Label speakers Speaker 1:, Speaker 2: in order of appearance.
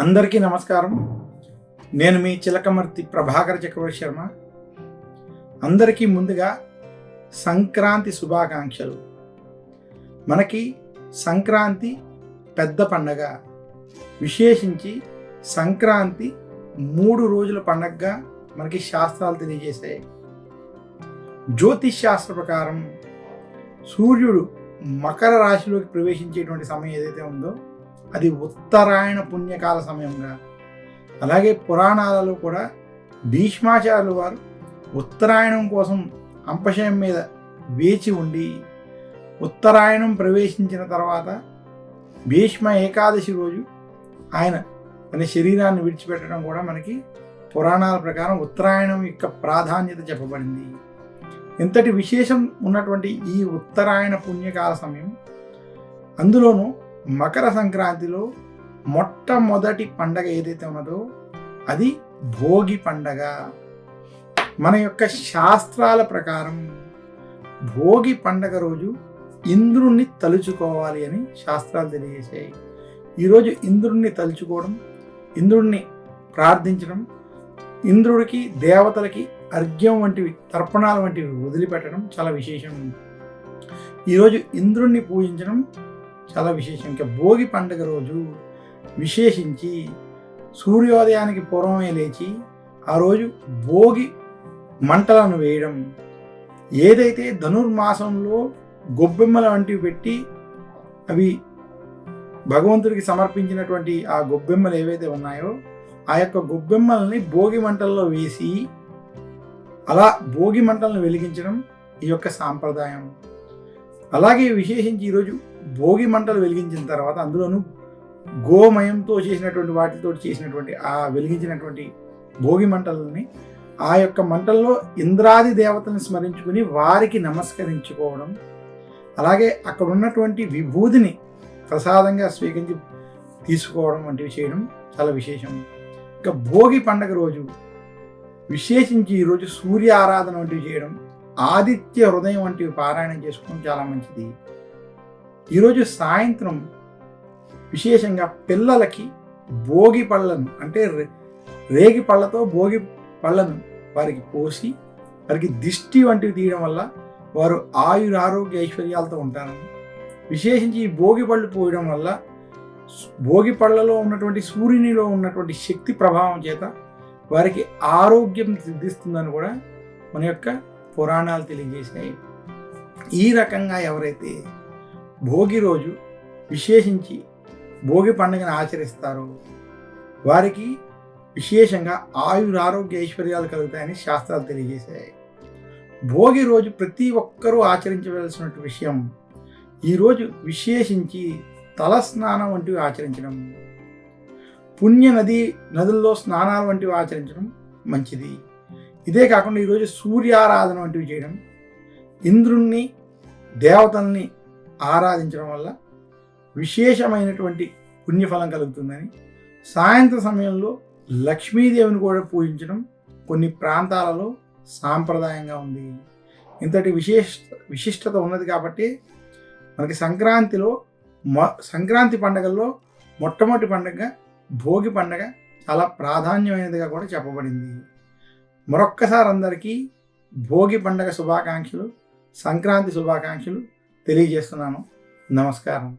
Speaker 1: అందరికీ నమస్కారం. నేను మీ చిలకమర్తి ప్రభాకర్ చక్రవర్తి శర్మ. అందరికీ ముందుగా సంక్రాంతి శుభాకాంక్షలు. మనకి సంక్రాంతి పెద్ద పండగ. విశేషించి సంక్రాంతి మూడు రోజుల పండగగా మనకి శాస్త్రాలు తెలియజేశాయి. జ్యోతిష్ శాస్త్ర ప్రకారం సూర్యుడు మకర రాశిలోకి ప్రవేశించేటువంటి సమయం ఏదైతే ఉందో అది ఉత్తరాయణ పుణ్యకాల సమయంగా. అలాగే పురాణాలలో కూడా భీష్మాచార్యులు వారు ఉత్తరాయణం కోసం అంపశయం మీద వేచి ఉండి ఉత్తరాయణం ప్రవేశించిన తర్వాత భీష్మ ఏకాదశి రోజు ఆయన తన శరీరాన్ని విడిచిపెట్టడం కూడా మనకి పురాణాల ప్రకారం ఉత్తరాయణం యొక్క ప్రాధాన్యత చెప్పబడింది. ఇంతటి విశేషం ఉన్నటువంటి ఈ ఉత్తరాయణ పుణ్యకాల సమయం అందులోనూ మకర సంక్రాంతిలో మొట్టమొదటి పండగ ఏదైతే ఉన్నదో అది భోగి పండగ. మన యొక్క శాస్త్రాల ప్రకారం భోగి పండగ రోజు ఇంద్రుణ్ణి తలుచుకోవాలి అని శాస్త్రాలు తెలియజేశాయి. ఈరోజు ఇంద్రుణ్ణి తలుచుకోవడం ఇంద్రుణ్ణి ప్రార్థించడం ఇంద్రుడికి దేవతలకి అర్ఘ్యం వంటివి తర్పణాలు వంటివి వదిలిపెట్టడం చాలా విశేషం. ఈరోజు ఇంద్రుణ్ణి పూజించడం చాలా విశేషం. ఇంకా భోగి పండుగ రోజు విశేషించి సూర్యోదయానికి పూర్వమే లేచి ఆ రోజు భోగి మంటలను వేయడం. ఏదైతే ధనుర్మాసంలో గొబ్బెమ్మల వంటివి పెట్టి అవి భగవంతుడికి సమర్పించినటువంటి ఆ గొబ్బెమ్మలు ఏవైతే ఉన్నాయో ఆ యొక్క గొబ్బెమ్మల్ని భోగి మంటల్లో వేసి అలా భోగి మంటలను వెలిగించడం ఈ యొక్క సాంప్రదాయం. అలాగే విశేషించి ఈరోజు భోగి మంటలు వెలిగించిన తర్వాత అందులోనూ గోమయంతో చేసినటువంటి వాటితో చేసినటువంటి ఆ వెలిగించినటువంటి భోగి మంటలని ఆ యొక్క మంటల్లో ఇంద్రాది దేవతలను స్మరించుకుని వారికి నమస్కరించుకోవడం అలాగే అక్కడ ఉన్నటువంటి విభూతిని ప్రసాదంగా స్వీకరించి తీసుకోవడం వంటివి చేయడం చాలా విశేషం. ఇంకా భోగి పండగ రోజు విశేషించి ఈరోజు సూర్య ఆరాధన వంటివి చేయడం ఆదిత్య హృదయం వంటివి పారాయణం చేసుకోవడం చాలా మంచిది. ఈరోజు సాయంత్రం విశేషంగా పిల్లలకి భోగి పళ్ళను అంటే రే- రేగి పళ్ళతో భోగి పళ్ళను వారికి పోసి వారికి దిష్టి వంటివి తీయడం వల్ల వారు ఆయుర ఆరోగ్య ఐశ్వర్యాలతో ఉంటారు. విశేషించి ఈ భోగి పళ్ళు పోయడం వల్ల భోగి పళ్ళలో ఉన్నటువంటి సూర్యునిలో ఉన్నటువంటి శక్తి ప్రభావం చేత వారికి ఆరోగ్యం సిద్ధిస్తుందని కూడా మన యొక్క పురాణాలు తెలియజేశాయి ఈ రకంగా ఎవరైతే భోగి రోజు విశేషించి భోగి పండుగను ఆచరిస్తారు. వారికి విశేషంగా ఆయురారోగ్య ఐశ్వర్యాలు కలుగుతాయని శాస్త్రాలు తెలియజేశాయి. భోగి రోజు ప్రతి ఒక్కరూ ఆచరించవలసిన విషయం ఈరోజు విశేషించి తలస్నానం వంటివి ఆచరించడం. పుణ్య నది నదుల్లో స్నానాలు వంటివి ఆచరించడం మంచిది. ఇదే కాకుండా ఈరోజు సూర్యారాధన వంటివి చేయడం. ఇంద్రుణ్ణి దేవతల్ని ఆరాధించడం వల్ల విశేషమైనటువంటి పుణ్యఫలం కలుగుతుందని. సాయంత్రం సమయంలో లక్ష్మీదేవిని కూడా పూజించడం కొన్ని ప్రాంతాలలో సాంప్రదాయంగా ఉంది. ఇంతటి విశేష విశిష్టత ఉన్నది కాబట్టి మనకి సంక్రాంతిలో మొ సంక్రాంతి పండగల్లో మొట్టమొదటి పండగ భోగి పండగ చాలా ప్రాధాన్యమైనదిగా కూడా చెప్పబడింది. మరొక్కసారి అందరికీ భోగి పండగ శుభాకాంక్షలు సంక్రాంతి శుభాకాంక్షలు తెలియజేస్తున్నాను. నమస్కారం.